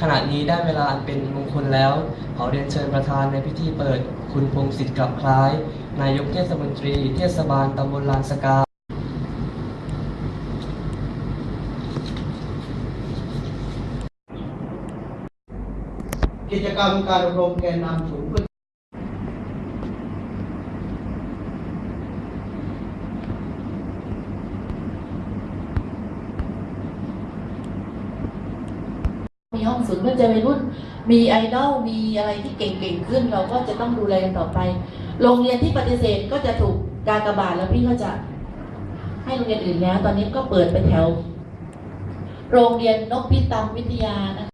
ขณะนี้ได้เวลาอันเป็นมงคลแล้ว ขอเรียนเชิญประธานในพิธีเปิด คุณพงศิษฐ์กลับคล้าย นายกเทศมนตรี เทศบาลตำบลลานสกากิจกรรมการอบรมแกนนำศูนย์ มีห้องศูนย์เมื่อจะไปรุ่น มีไอดอลมีอะไรที่เก่งๆขึ้น เราก็จะต้องดูแลกันต่อไป โรงเรียนที่ปฏิเสธก็จะถูกการกระบาดแล้วพี่ก็จะให้โรงเรียนอื่นแล้ว ตอนนี้ก็เปิดไปแถว โรงเรียนนกพิตำวิทยานะคะ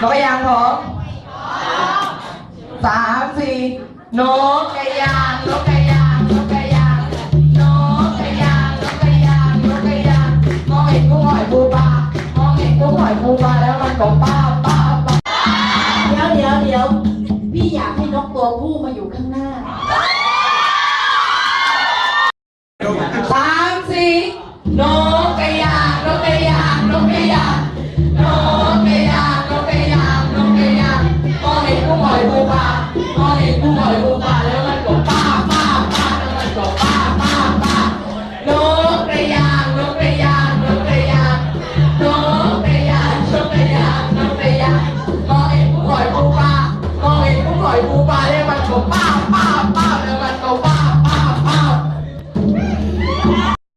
นกกระยางพร้อมสามสี่นกกระยางนกกระยางนกกระยางนกกระยางนกกรยางนกยางมองเห็นกุ้งหอยปูปลามองเห็นกุ้งหอยปูปลาแล้วมันก็ป้าป้าป้าเดี๋ยวเดี๋ยวเดี๋ยวพี่อยากให้นกตัวผู้มาอยู่ข้างหน้าสามสี่นกกระยางนกกระยาง พอเห็นกูต่อยกูปาแล้วมันก็ป้าป้าป้าแล้วมันก็ป้าป้าป้านกกรียงนกกระยงนกกระยงนกกระยงนกกระยงนกกระยงพอเห็นกูต่อยกูปาพอเห็นกูต่อยกูปาแล้วมันกบป้าป้า